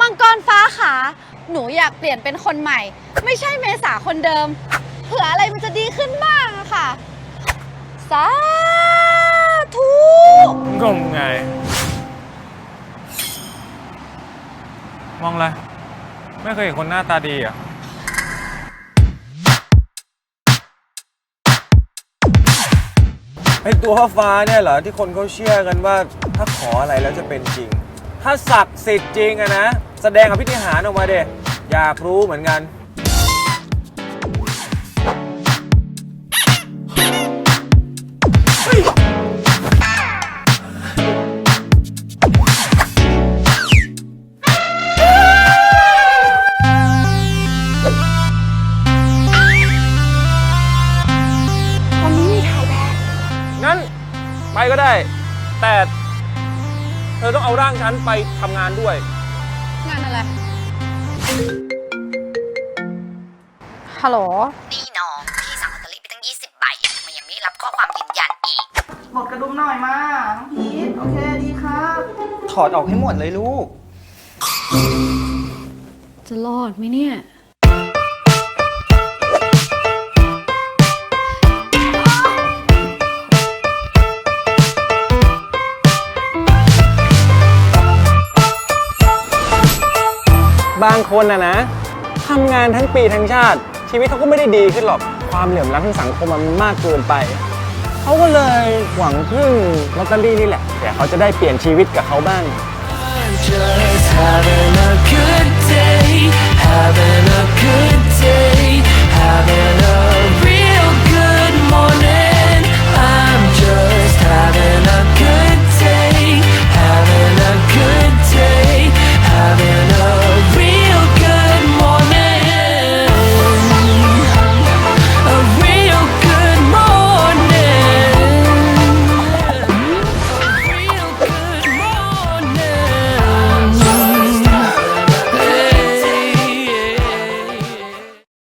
มังกรฟ้าขา หนูอยากเปลี่ยนเป็นคนใหม่ ไม่ใช่เมษาคนเดิม เผื่ออะไรมันจะดีขึ้นบ้างอะค่ะ สาธุงมไงมองอะไร ไม่เคยเห็นคนหน้าตาดีอะ ไอตัวฟ้าเนี่ยเหรอที่คนเขาเชื่อกันว่าถ้าขออะไรแล้วจะเป็นจริง ถ้าศักดิ์สิทธิ์จริงอะนะแสดงอภิธิหารออกมาเด็อยากรู้เหมือนกัน วันนี้มีถ่ายแบบงั้นไปก็ได้ แต่เธอต้องเอาร่างฉันไปทำงานด้วย งานอะไร ฮัลโหล นี่น้องพี่สั่งลอตเตอรี่ไปตั้ง 20 ใบอะทำไมยังไม่รับข้อความยืนยันอีก หมดกระดุมหน่อยมาน้องพีทโอเคดีครับ ถอดออกให้หมดเลยลูก จะรอดไหมเนี่ย บางคนนะนะทำงานทั้งปีทั้งชาติ ชีวิตเขาก็ไม่ได้ดีขึ้นหรอกความเหลื่อมล้ำทางสังคมมันมากเกินไป เขาก็เลยหวังพึ่งลอตเตอรี่นี่แหละเดี๋ยวเขาจะได้เปลี่ยนชีวิตกับเขาบ้าง having a good day having a